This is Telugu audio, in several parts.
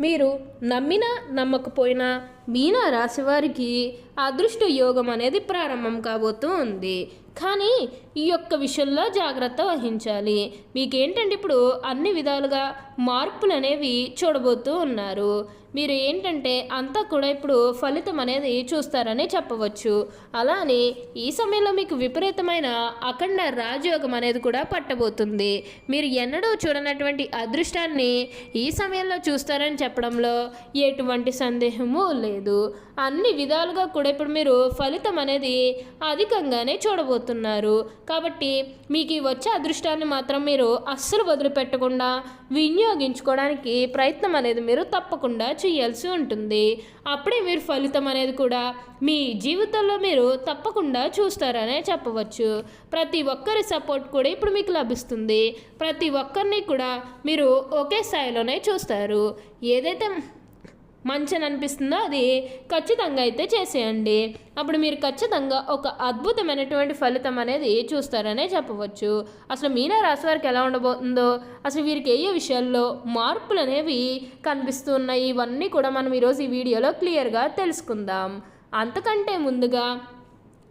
మీరు నమ్మినా నమ్మకపోయినా మీనా రాశివారికి అదృష్ట యోగం అనేది ప్రారంభం కాబోతూ ఉంది. కానీ ఈ యొక్క విషయంలో జాగ్రత్త వహించాలి. మీకేంటంటే ఇప్పుడు అన్ని విధాలుగా మార్పులు అనేవి చూడబోతూ ఉన్నారు. మీరు ఏంటంటే అంతా కూడా ఇప్పుడు ఫలితం అనేది చూస్తారని చెప్పవచ్చు. అలానే ఈ సమయంలో మీకు విపరీతమైన అఖండ రాజయోగం అనేది కూడా పట్టబోతుంది. మీరు ఎన్నడూ చూడనటువంటి అదృష్టాన్ని ఈ సమయంలో చూస్తారని చెప్పడంలో ఎటువంటి సందేహము లేదు. అన్ని విధాలుగా కూడా ఇప్పుడు మీరు ఫలితం అనేది అధికంగానే అవుతున్నారు కాబట్టి మీకు ఈ వచ్చే అదృష్టాన్ని మాత్రం మీరు అస్సలు వదిలిపెట్టకుండా వినియోగించుకోవడానికి ప్రయత్నం అనేది మీరు తప్పకుండా చేయాల్సి ఉంటుంది. అప్పుడే మీరు ఫలితం అనేది కూడా మీ జీవితంలో మీరు తప్పకుండా చూస్తారనే చెప్పవచ్చు. ప్రతి ఒక్కరి సపోర్ట్ కూడా ఇప్పుడు మీకు లభిస్తుంది. ప్రతి ఒక్కరిని కూడా మీరు ఒకే స్థాయిలోనే చూస్తారు. ఏదైతే మంచి అనిపిస్తుందో అది ఖచ్చితంగా అయితే చేసేయండి. అప్పుడు మీరు ఖచ్చితంగా ఒక అద్భుతమైనటువంటి ఫలితం అనేది చూస్తారనే చెప్పవచ్చు. అసలు మీనా రాశి వారికి ఎలా ఉండబోతుందో అసలు వీరికి ఏ ఏ విషయాల్లో మార్పులు అనేవి కనిపిస్తున్నాయి ఇవన్నీ కూడా మనం ఈరోజు ఈ వీడియోలో క్లియర్గా తెలుసుకుందాం. అంతకంటే ముందుగా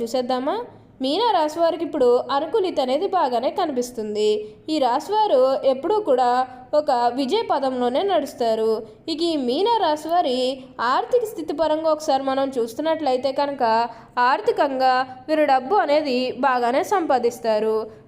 చూసేద్దామా? మీనా రాశి వారికి ఇప్పుడు అనుకూలిత అనేది బాగానే కనిపిస్తుంది. ఈ రాశివారు ఎప్పుడూ కూడా ఒక విజయ పదంలోనే నడుస్తారు. ఇక ఈ మీనా రాశి వారి ఆర్థిక స్థితి పరంగా ఒకసారి మనం చూస్తున్నట్లయితే కనుక ఆర్థికంగా వీరు డబ్బు అనేది బాగానే సంపాదిస్తారు.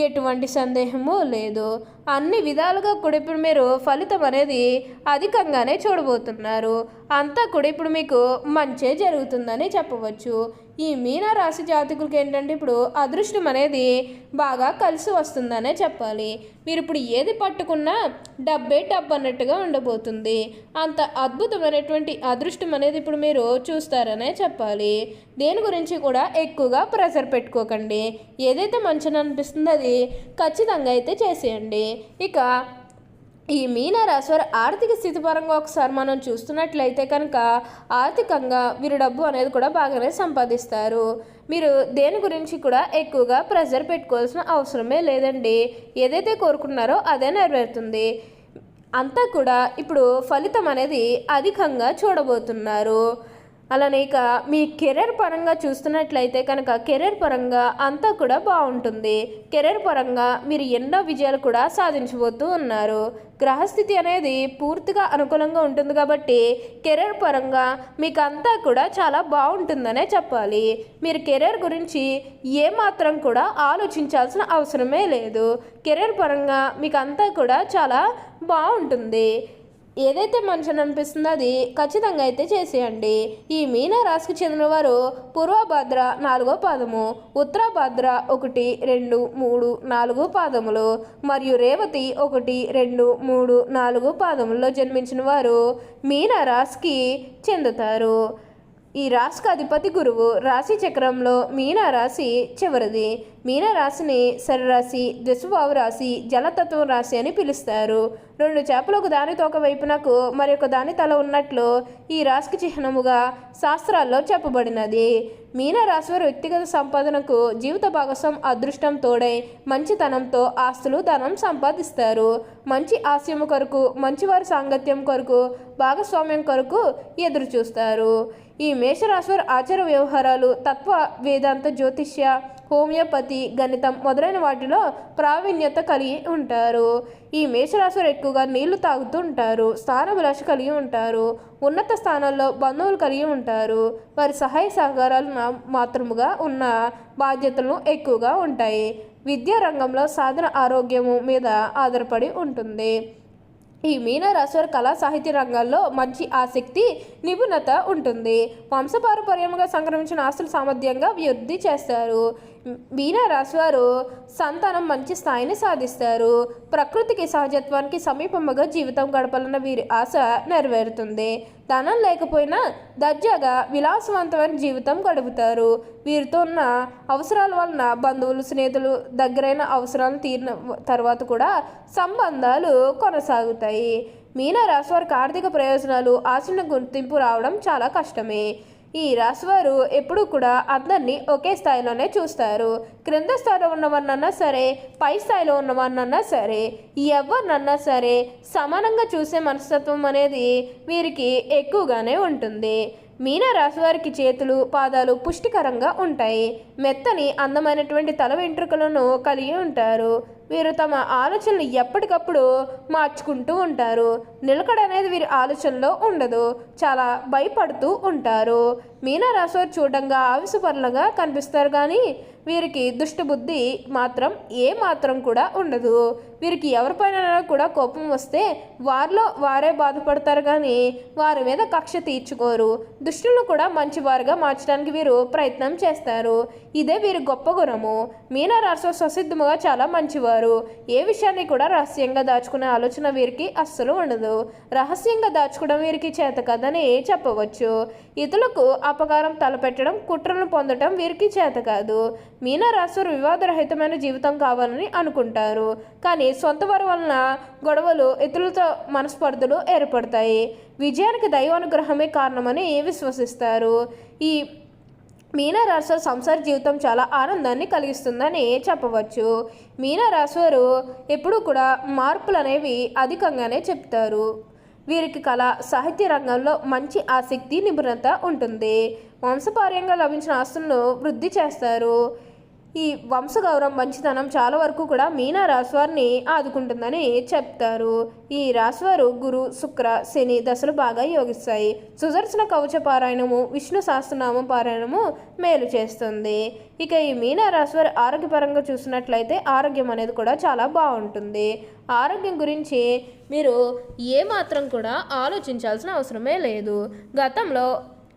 ఎటువంటి సందేహము లేదు. అన్ని విధాలుగా కూడా ఇప్పుడు మీరు ఫలితం అనేది అధికంగానే చూడబోతున్నారు. అంతా కూడా ఇప్పుడు మీకు మంచే జరుగుతుందని చెప్పవచ్చు. ఈ మీనా రాశి జాతకులకి ఏంటంటే ఇప్పుడు అదృష్టం అనేది బాగా కలిసి వస్తుందనే చెప్పాలి. మీరు ఇప్పుడు ఏది పట్టుకున్నా డబ్బే డబ్బు అన్నట్టుగా ఉండబోతుంది. అంత అద్భుతమైనటువంటి అదృష్టం అనేది ఇప్పుడు మీరు చూస్తారనే చెప్పాలి. దేని గురించి కూడా ఎక్కువగా ప్రెషర్ పెట్టుకోకండి. ఏదైతే మంచిని అనిపిస్తుందో అది ఖచ్చితంగా అయితే చేసేయండి. ఇక ఈ మీన వారి ఆర్థిక స్థితి పరంగా ఒకసారి మనం చూస్తున్నట్లయితే కనుక ఆర్థికంగా వీరు డబ్బు అనేది కూడా బాగానే సంపాదిస్తారు. మీరు దేని గురించి కూడా ఎక్కువగా ప్రెజర్ పెట్టుకోవాల్సిన అవసరమే లేదండి. ఏదైతే కోరుకున్నారో అదే నెరవేరుతుంది. అంతా కూడా ఇప్పుడు ఫలితం అనేది అధికంగా చూడబోతున్నారు. అలానే ఇక మీ కెరీర్ పరంగా చూస్తున్నట్లయితే కనుక కెరీర్ పరంగా అంతా కూడా బాగుంటుంది. కెరీర్ పరంగా మీరు ఎన్నో విజయాలు కూడా సాధించబోతూ ఉన్నారు. గ్రహస్థితి అనేది పూర్తిగా అనుకూలంగా ఉంటుంది కాబట్టి కెరీర్ పరంగా మీకు అంతా కూడా చాలా బాగుంటుందనే చెప్పాలి. మీరు కెరీర్ గురించి ఏమాత్రం కూడా ఆలోచించాల్సిన అవసరమే లేదు. కెరీర్ పరంగా మీకు అంతా కూడా చాలా బాగుంటుంది. ఏదైతే మనిషిని అనిపిస్తుందో అది ఖచ్చితంగా అయితే చేసేయండి. ఈ మీనరాశికి చెందినవారు పూర్వభద్ర నాలుగో పాదము ఉత్తరాభద్ర ఒకటి రెండు మూడు నాలుగు పాదములు మరియు రేవతి ఒకటి రెండు మూడు నాలుగు పాదముల్లో జన్మించిన వారు మీనరాశికి చెందుతారు. ఈ రాశికి అధిపతి గురువు రాశి చక్రంలో మీన రాశి చివరిది. మీన రాశిని సరిరాశి రాశి జలతత్వం రాశి అని పిలుస్తారు. రెండు చేపలు ఒక దాని తోక వైపునకు మరి ఒక దాని తల ఉన్నట్లు ఈ రాశికి చిహ్నముగా శాస్త్రాల్లో చెప్పబడినది. మీన రాశి వారి వ్యక్తిగత సంపాదనకు జీవిత భాగస్వం అదృష్టం తోడై మంచితనంతో ఆస్తులు ధనం సంపాదిస్తారు. మంచి ఆశయము కొరకు మంచివారి సాంగత్యం కొరకు భాగస్వామ్యం కొరకు ఎదురు చూస్తారు ఈ మేషరాశి ఆచార వ్యవహారాలు తత్వ వేదాంత జ్యోతిష్య హోమియోపతి గణితం మొదలైన వాటిలో ప్రావీణ్యత కలిగి ఉంటారు. ఈ మేషరాశివారు ఎక్కువగా నీళ్ళు తాగుతూ ఉంటారు స్థానభిలాష కలిగి ఉంటారు ఉన్నత స్థానాల్లో బంధువులు కలిగి ఉంటారు. వారి సహాయ సహకారాలు మాత్రముగా ఉన్న బాధ్యతలు ఎక్కువగా ఉంటాయి. విద్యా రంగంలో సాధన ఆరోగ్యము మీద ఆధారపడి ఉంటుంది. ఈ మీనరాశి కళా సాహిత్య రంగాల్లో మంచి ఆసక్తి నిపుణత ఉంటుంది. వంశపారపర్యంగా సంక్రమించిన ఆస్తుల సామర్థ్యంగా వృద్ధి చేస్తారు. మీనరాశి వారు సంతానం మంచి స్థాయిని సాధిస్తారు. ప్రకృతికి సహజత్వానికి సమీపముగా జీవితం గడపాలన్న వీరి ఆశ నెరవేరుతుంది. ధనం లేకపోయినా దర్జాగా విలాసవంతమైన జీవితం గడుపుతారు. వీరితో ఉన్న అవసరాల వలన బంధువులు స్నేహితులు దగ్గరైన అవసరాలు తీరిన తర్వాత కూడా సంబంధాలు కొనసాగుతాయి. మీన వారికి ఆర్థిక ప్రయోజనాలు ఆశ గుర్తింపు రావడం చాలా కష్టమే. ఈ రాశివారు ఎప్పుడూ కూడా అందరినీ ఒకే స్థాయిలోనే చూస్తారు. క్రింద స్థాయిలో ఉన్నవారినన్నా సరే పై స్థాయిలో ఉన్నవారినన్నా సరే ఎవరినన్నా సరే సమానంగా చూసే మనస్తత్వం అనేది వీరికి ఎక్కువగానే ఉంటుంది. మీన రాశి వారికి చేతులు పాదాలు పుష్టికరంగా ఉంటాయి. మెత్తని అందమైనటువంటి తల వెంట్రుకలను కలిగి ఉంటారు. వీరు తమ ఆలోచనలు ఎప్పటికప్పుడు మార్చుకుంటూ ఉంటారు. నిలకడ అనేది వీరి ఆలోచనలో ఉండదు. చాలా భయపడుతూ ఉంటారు. మీనా చూడంగా ఆవిసపరులుగా కనిపిస్తారు కానీ వీరికి దుష్టబుద్ధి మాత్రం ఏ మాత్రం కూడా ఉండదు. వీరికి ఎవరిపైన కూడా కోపం వస్తే వారిలో వారే బాధపడతారు కానీ వారి మీద కక్ష తీర్చుకోరు. దుష్టులను కూడా మంచివారుగా మార్చడానికి వీరు ప్రయత్నం చేస్తారు. ఇదే వీరి గొప్ప గుణము. మీనా ససిద్ధముగా స్వసిద్ధముగా చాలా మంచివారు. ఏ విషయాన్ని కూడా రహస్యంగా దాచుకునే ఆలోచన వీరికి అస్సలు ఉండదు. రహస్యంగా దాచుకోవడం వీరికి చేత కాదని చెప్పవచ్చు. ఇతరులకు అపకారం తలపెట్టడం కుట్రను పొందడం వీరికి చేత కాదు. మీనా వివాదరహితమైన జీవితం కావాలని అనుకుంటారు. కానీ సొంత వారి వలన గొడవలు ఇతరులతో మనస్పర్ధలు ఏర్పడతాయి. విజయానికి దైవానుగ్రహమే కారణమని విశ్వసిస్తారు. ఈ మీనరాశి సంసార జీవితం చాలా ఆనందాన్ని కలిగిస్తుందని చెప్పవచ్చు. మీనరాశి వారు ఎప్పుడూ కూడా మార్పులు అనేవి అధికంగానే చెప్తారు. వీరికి కళ సాహిత్య రంగంలో మంచి ఆసక్తి నిపుణత ఉంటుంది. వంశపార్యంగా లభించిన ఆస్తులను వృద్ధి చేస్తారు. ఈ వంశగౌరవం మంచితనం చాలా వరకు కూడా మీనా రాశివారిని ఆదుకుంటుందని చెప్తారు. ఈ రాశివారు గురు శుక్ర శని దశలు బాగా యోగిస్తాయి. సుదర్శన కవచ పారాయణము విష్ణు సహస్రనామ పారాయణము మేలు చేస్తుంది. ఇక ఈ మీనా రాశివారి ఆరోగ్యపరంగా చూసినట్లయితే ఆరోగ్యం అనేది కూడా చాలా బాగుంటుంది. ఆరోగ్యం గురించి మీరు ఏమాత్రం కూడా ఆలోచించాల్సిన అవసరమే లేదు. గతంలో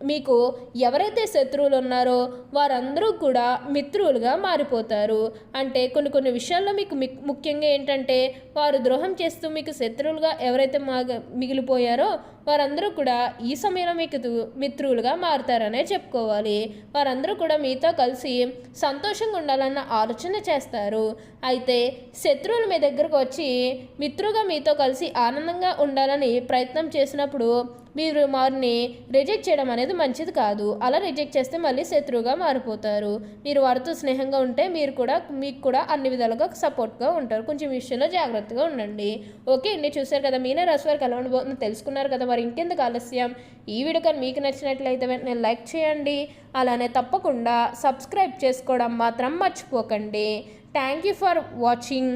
మీకు ఎవరైతే శత్రువులు ఉన్నారో వారందరూ కూడా మిత్రులుగా మారిపోతారు. అంటే కొన్ని కొన్ని విషయాల్లో మీకు మిక్- ముఖ్యంగా ఏంటంటే వారు ద్రోహం చేస్తూ మీకు శత్రువులుగా ఎవరైతే మాగ మిగిలిపోయారో వారందరూ కూడా ఈ సమయంలో మీకు దు- మిత్రులుగా మారుతారనే చెప్పుకోవాలి. వారందరూ కూడా మీతో కలిసి సంతోషంగా ఉండాలన్న ఆలోచన చేస్తారు. అయితే శత్రువులు మీ దగ్గరకు వచ్చి మిత్రుగా మీతో కలిసి ఆనందంగా ఉండాలని ప్రయత్నం చేసినప్పుడు మీరు వారిని రిజెక్ట్ చేయడం అనేది మంచిది కాదు. అలా రిజెక్ట్ చేస్తే మళ్ళీ శత్రువుగా మారిపోతారు. మీరు వారితో స్నేహంగా ఉంటే మీరు కూడా మీకు కూడా అన్ని విధాలుగా సపోర్ట్గా ఉంటారు. కొంచెం విషయంలో జాగ్రత్తగా ఉండండి. ఓకే అండి చూసారు కదా మీనే రస్ వారికి ఎలా ఉండబోతుందో తెలుసుకున్నారు కదా. మరి ఇంకెందుకు ఆలస్యం? ఈ వీడియో కానీ మీకు నచ్చినట్లయితే వెంటనే లైక్ చేయండి. అలానే తప్పకుండా సబ్స్క్రైబ్ చేసుకోవడం మాత్రం మర్చిపోకండి. Thank you for watching